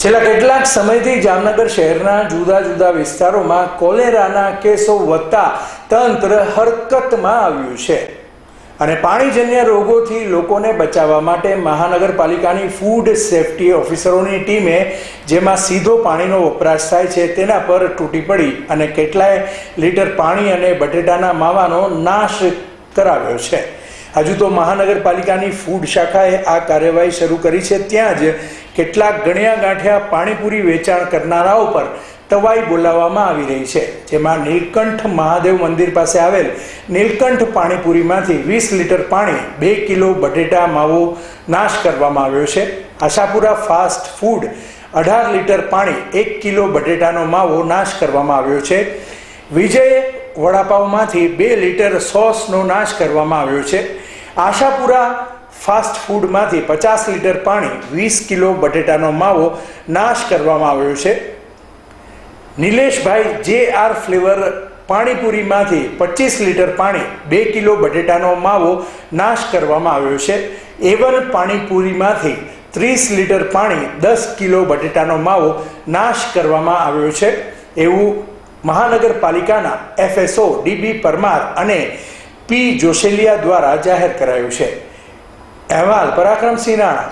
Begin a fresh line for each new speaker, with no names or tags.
છેલ્લા કેટલાક સમયથી જામનગર શહેરના જુદા જુદા વિસ્તારોમાં કોલેરાના કેસો વધતા તંત્ર હરકતમાં આવ્યું છે. અને પાણીજન્ય રોગોથી લોકોને બચાવવા માટે મહાનગરપાલિકાની ફૂડ સેફ્ટી ઓફિસરોની ટીમે જેમાં સીધો પાણીનો વપરાશ થાય છે તેના પર તૂટી પડી અને કેટલાય લીટર પાણી અને બટેટાના માવાનો નાશ કરાવ્યો છે. હજુ તો મહાનગરપાલિકાની ફૂડ શાખાએ આ કાર્યવાહી શરૂ કરી છે, ત્યાં જ કેટલાક ગણ્યા ગાંઠ્યા પાણીપુરી વેચાણ કરનારા ઉપર તવાઈ બોલાવવામાં આવી રહી છે. જેમાં નીલકંઠ મહાદેવ મંદિર પાસે આવેલ નીલકંઠ પાણીપુરીમાંથી વીસ લીટર પાણી, બે કિલો બટેટા માવો નાશ કરવામાં આવ્યો છે. આશાપુરા ફાસ્ટ ફૂડ અઢાર લીટર પાણી, એક કિલો બટેટાનો માવો નાશ કરવામાં આવ્યો છે. વિજય વડાપાવમાંથી બે લીટર સોસનો નાશ કરવામાં આવ્યો છે. આશાપુરા ફાસ્ટ ફૂડમાંથી પચાસ લીટર પાણી, વીસ કિલો બટેટાનો માવો નાશ કરવામાં આવ્યો છે. નિલેશભાઈ જે આર ફ્લેવર પાણીપુરીમાંથી પચીસ લીટર પાણી, બે કિલો બટેટાનો માવો નાશ કરવામાં આવ્યો છે. એવન પાણીપુરીમાંથી ત્રીસ લીટર પાણી, દસ કિલો બટેટાનો માવો નાશ કરવામાં આવ્યો છે. એવું મહાનગરપાલિકાના એફએસઓ ડીબી પરમાર અને પી જોશેલિયા દ્વારા જાહેર કરાયું છે. અહેવાલ પરાક્રમસિંહ રાણા.